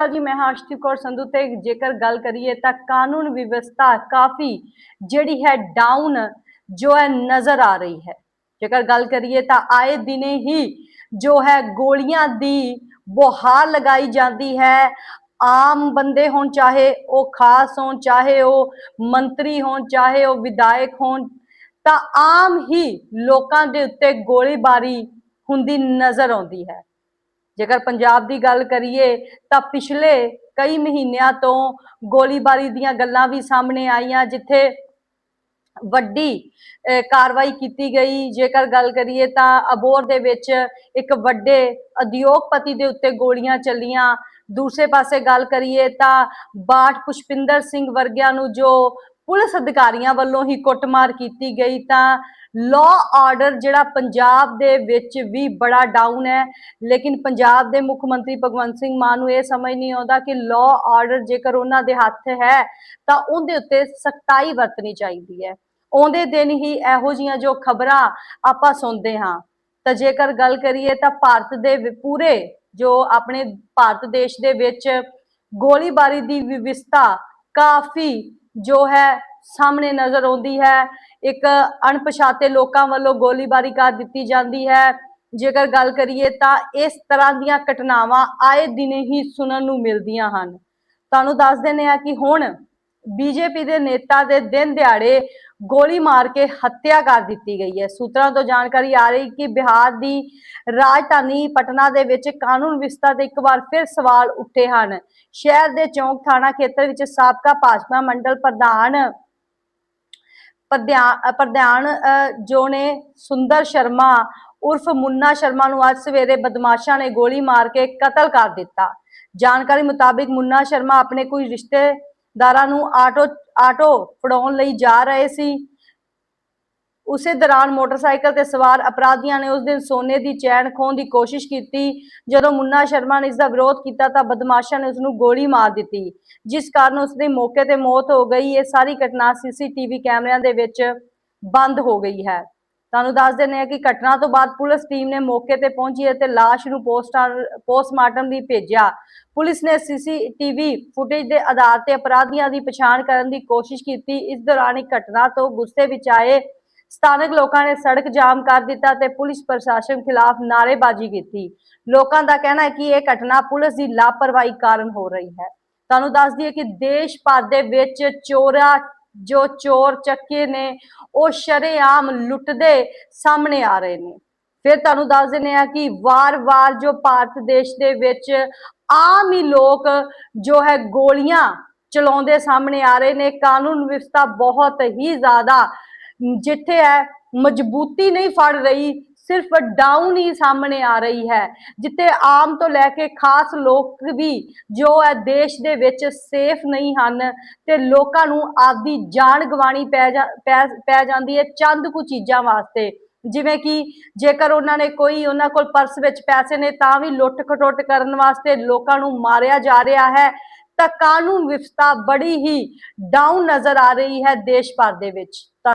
ਸਤਿ ਜੀ ਮੈਂ ਹਾਂ ਕੌਰ ਸੰਧੂ ਤੇ ਜੇਕਰ ਗੱਲ ਕਰੀਏ ਤਾਂ ਕਾਨੂੰਨ ਵਿਵਸਥਾ ਕਾਫੀ ਜਿਹੜੀ ਹੈ ਡਾਊਨ ਜੋ ਹੈ ਨਜ਼ਰ ਆ ਰਹੀ ਹੈ। ਜੇਕਰ ਗੱਲ ਕਰੀਏ ਤਾਂ ਆਏ ਦਿਨੇ ਹੀ ਜੋ ਹੈ ਗੋਲੀਆਂ ਦੀ ਬੁਹਾਰ ਲਗਾਈ ਜਾਂਦੀ ਹੈ। ਆਮ ਬੰਦੇ ਹੋਣ ਚਾਹੇ ਉਹ ਖਾਸ ਹੋਣ, ਚਾਹੇ ਉਹ ਮੰਤਰੀ ਹੋਣ, ਚਾਹੇ ਉਹ ਵਿਧਾਇਕ ਹੋਣ, ਤਾਂ ਆਮ ਹੀ ਲੋਕਾਂ ਦੇ ਉੱਤੇ ਗੋਲੀਬਾਰੀ ਹੁੰਦੀ ਨਜ਼ਰ ਆਉਂਦੀ ਹੈ। ਜੇਕਰ ਪੰਜਾਬ ਦੀ ਗੱਲ ਕਰੀਏ ਤਾਂ ਪਿਛਲੇ ਕਈ ਮਹੀਨਿਆਂ ਤੋਂ ਗੋਲੀਬਾਰੀ ਦੀਆਂ ਗੱਲਾਂ ਵੀ ਸਾਹਮਣੇ ਆਈਆਂ ਜਿੱਥੇ ਵੱਡੀ ਅਹ, ਕਾਰਵਾਈ ਕੀਤੀ ਗਈ। ਜੇਕਰ ਗੱਲ ਕਰੀਏ ਤਾਂ ਅਬੋਰ ਦੇ ਵਿੱਚ ਇੱਕ ਵੱਡੇ ਉਦਯੋਗਪਤੀ ਦੇ ਉੱਤੇ ਗੋਲੀਆਂ ਚੱਲੀਆਂ। ਦੂਸਰੇ ਪਾਸੇ ਗੱਲ ਕਰੀਏ ਤਾਂ ਬਾਠ ਪੁਸ਼ਪਿੰਦਰ ਸਿੰਘ ਵਰਗਿਆਂ ਨੂੰ ਜੋ ਪੁਲਿਸ ਅਧਿਕਾਰੀਆਂ ਵੱਲੋਂ ਹੀ ਕੁੱਟਮਾਰ ਕੀਤੀ ਗਈ ਤਾਂ ਲਾਅ ਆਰਡਰ ਜਿਹੜਾ ਪੰਜਾਬ ਦੇ ਵਿੱਚ ਵੀ ਬੜਾ ਡਾਊਨ ਹੈ। ਲੇਕਿਨ ਪੰਜਾਬ ਦੇ ਮੁੱਖ ਮੰਤਰੀ ਭਗਵੰਤ ਸਿੰਘ ਮਾਨ ਨੂੰ ਇਹ ਸਮਝ ਨਹੀਂ ਆਉਂਦਾ ਕਿ ਲਾਅ ਆਰਡਰ ਜੇਕਰ ਉਹਨਾਂ ਦੇ ਹੱਥ ਹੈ ਤਾਂ ਉਹਦੇ ਉੱਤੇ ਸਖਤਾਈ ਵਰਤਣੀ ਚਾਹੀਦੀ ਹੈ। ਆਉਂਦੇ ਦਿਨ ਹੀ ਇਹੋ ਜੀਆਂ ਜੋ ਖਬਰਾਂ ਆਪਾਂ ਸੁਣਦੇ ਹਾਂ। ਤਾਂ ਜੇਕਰ ਗੱਲ ਕਰੀਏ ਤਾਂ ਭਾਰਤ ਦੇ ਪੂਰੇ ਜੋ ਆਪਣੇ ਭਾਰਤ ਦੇਸ਼ ਦੇ ਵਿੱਚ ਗੋਲੀਬਾਰੀ ਦੀ ਵਿਵਸਥਾ ਕਾਫੀ ਜੋ ਹੈ ਸਾਹਮਣੇ ਨਜ਼ਰ ਆਉਂਦੀ ਹੈ। ਇੱਕ ਅਣਪਛਾਤੇ ਲੋਕਾਂ ਵੱਲੋਂ ਗੋਲੀਬਾਰੀ ਕਰ ਦਿੱਤੀ ਜਾਂਦੀ ਹੈ। ਜੇਕਰ ਗੱਲ ਕਰੀਏ ਤਾਂ ਇਸ ਤਰ੍ਹਾਂ ਦੀਆਂ ਘਟਨਾਵਾਂ ਆਏ ਦਿਨੇ ਹੀ ਸੁਣਨ ਨੂੰ ਮਿਲਦੀਆਂ ਹਨ। ਤੁਹਾਨੂੰ ਦੱਸ ਦਿੰਦੇ ਆ ਕਿ ਹੁਣ ਬੀਜੇਪੀ ਦੇ ਨੇਤਾ ਦੇ ਦਿਨ ਦਿਹਾੜੇ ਗੋਲੀ ਮਾਰ ਕੇ ਹੱਤਿਆ ਕਰ ਦਿੱਤੀ ਗਈ ਹੈ। ਸੂਤਰਾਂ ਤੋਂ ਜਾਣਕਾਰੀ ਆ ਰਹੀ ਕਿ ਬਿਹਾਰ ਦੀ ਰਾਜਧਾਨੀ ਪਟਨਾ ਦੇ ਵਿੱਚ ਕਾਨੂੰਨ ਵਿਵਸਥਾ ਤੇ ਇੱਕ ਵਾਰ ਫਿਰ ਸਵਾਲ ਉੱਠੇ ਹਨ। ਸ਼ਹਿਰ ਦੇ ਚੌਂਕ ਥਾਣਾ ਖੇਤਰ ਵਿੱਚ ਸਾਬਕਾ ਭਾਜਪਾ ਮੰਡਲ ਪ੍ਰਧਾਨ ਪ੍ਰਧਾਨ ਪ੍ਰਧਾਨ ਅ, ਜੋ ਨੇ ਸੁੰਦਰ ਸ਼ਰਮਾ ਉਰਫ ਮੁੰਨਾ ਸ਼ਰਮਾ ਨੂੰ ਅੱਜ ਸਵੇਰੇ ਬਦਮਾਸ਼ਾਂ ਨੇ ਗੋਲੀ ਮਾਰ ਕੇ ਕਤਲ ਕਰ ਦਿੱਤਾ। ਜਾਣਕਾਰੀ ਮੁਤਾਬਿਕ ਮੁੰਨਾ ਸ਼ਰਮਾ ਆਪਣੇ ਕੋਈ ਰਿਸ਼ਤੇਦਾਰਾਂ ਨੂੰ ਆਟੋ ਆਟੋ ਫੜਾਉਣ ਲਈ ਜਾ ਰਹੇ ਸੀ। ਉਸੇ ਦੌਰਾਨ ਮੋਟਰਸਾਈਕਲ ਤੇ ਸਵਾਰ ਅਪਰਾਧੀਆਂ ਨੇ ਉਸ ਦਿਨ ਸੋਨੇ ਦੀ ਚੈਨ ਖੋਹਣ ਦੀ ਕੋਸ਼ਿਸ਼ ਕੀਤੀ। ਜਦੋਂ ਮੁੰਨਾ ਸ਼ਰਮਾ ਨੇ ਇਸ ਦਾ ਵਿਰੋਧ ਕੀਤਾ ਤਾਂ ਬਦਮਾਸ਼ਾਂ ਨੇ ਉਸ ਨੂੰ ਗੋਲੀ ਮਾਰ ਦਿੱਤੀ, ਜਿਸ ਕਾਰਨ ਉਸ ਦੀ ਮੌਕੇ ਤੇ ਮੌਤ ਹੋ ਗਈ। ਇਹ ਸਾਰੀ ਘਟਨਾ ਸੀਸੀਟੀਵੀ ਕੈਮਰਿਆਂ ਦੇ ਵਿੱਚ ਬੰਦ ਹੋ ਗਈ ਹੈ। ਤੁਹਾਨੂੰ ਦੱਸ ਦਿੰਦੇ ਹਾਂ ਕਿ ਘਟਨਾ ਤੋਂ ਬਾਅਦ ਪੁਲਿਸ ਟੀਮ ਨੇ ਮੌਕੇ ਤੇ ਪਹੁੰਚੀ ਅਤੇ ਲਾਸ਼ ਨੂੰ ਪੋਸਟਮਾਰਟਮ ਲਈ ਭੇਜਿਆ। ਪੁਲਿਸ ਨੇ ਸੀਸੀਟੀਵੀ ਫੁਟੇਜ ਦੇ ਆਧਾਰ ਤੇ ਅਪਰਾਧੀਆਂ ਦੀ ਪਛਾਣ ਕਰਨ ਦੀ ਕੋਸ਼ਿਸ਼ ਕੀਤੀ। ਇਸ ਦੌਰਾਨ ਇੱਕ ਘਟਨਾ ਤੋਂ ਗੁੱਸੇ ਵਿੱਚ ਆਏ ਸਥਾਨਕ ਲੋਕਾਂ ਨੇ ਸੜਕ ਜਾਮ ਕਰ ਦਿੱਤਾ ਤੇ ਪੁਲਿਸ ਪ੍ਰਸ਼ਾਸਨ ਖਿਲਾਫ ਨਾਅਰੇਬਾਜ਼ੀ ਕੀਤੀ। ਲੋਕਾਂ ਦਾ ਕਹਿਣਾ ਹੈ ਕਿ ਇਹ ਘਟਨਾ ਪੁਲਿਸ ਦੀ ਲਾਪਰਵਾਹੀ ਕਾਰਨ ਹੋ ਰਹੀ ਹੈ। ਤੁਹਾਨੂੰ ਦੱਸ ਦਈਏ ਕਿ ਦੇਸ਼ ਭਰ ਦੇ ਵਿੱਚ ਚੋਰਾ ਜੋ ਚੋਰ ਚੱਕੇ ਨੇ, ਉਹ ਸ਼ਰੇਆਮ ਲੁੱਟਦੇ ਸਾਹਮਣੇ ਆ ਰਹੇ ਨੇ। ਫਿਰ ਤੁਹਾਨੂੰ ਦੱਸ ਦਿੰਦੇ ਆ ਕਿ ਵਾਰ-ਵਾਰ ਜੋ ਭਾਰਤ ਦੇਸ਼ ਦੇ ਵਿੱਚ ਆਮ ਹੀ ਲੋਕ ਜੋ ਹੈ ਗੋਲੀਆਂ ਚਲਾਉਂਦੇ ਸਾਹਮਣੇ ਆ ਰਹੇ ਨੇ, ਕਾਨੂੰਨ ਵਿਵਸਥਾ ਬਹੁਤ ਹੀ ਜ਼ਿਆਦਾ, ਜਿੱਥੇ ਹੈ ਮਜ਼ਬੂਤੀ ਨਹੀਂ ਫੜ ਰਹੀ ਸਿਰਫ ਡਾਊਨ ਹੀ ਸਾਹਮਣੇ ਆ ਰਹੀ ਹੈ, ਜਿੱਥੇ ਆਮ ਤੋਂ ਲੈ ਕੇ ਖਾਸ ਲੋਕ ਵੀ ਜੋ ਹੈ ਦੇਸ਼ ਦੇ ਵਿੱਚ ਸੇਫ ਨਹੀਂ ਹਨ ਤੇ ਲੋਕਾਂ ਨੂੰ ਆਪਦੀ ਜਾਨ ਗਵਾਣੀ ਪੈ ਜਾਂਦੀ ਹੈ ਚੰਦ ਕੁ ਚੀਜ਼ਾਂ ਵਾਸਤੇ। ਜਿਵੇਂ ਕਿ ਜੇਕਰ ਉਹਨਾਂ ਨੇ ਕੋਈ ਉਹਨਾਂ ਕੋਲ ਪਰਸ ਵਿੱਚ ਪੈਸੇ ਨੇ ਤਾਂ ਵੀ ਲੁੱਟ ਖਟੁੱਟ ਕਰਨ ਵਾਸਤੇ ਲੋਕਾਂ ਨੂੰ ਮਾਰਿਆ ਜਾ ਰਿਹਾ ਹੈ, ਤਾਂ ਕਾਨੂੰਨ ਵਿਵਸਥਾ ਬੜੀ ਹੀ ਡਾਊਨ ਨਜ਼ਰ ਆ ਰਹੀ ਹੈ ਦੇਸ਼ ਭਰ ਦੇ ਵਿੱਚ।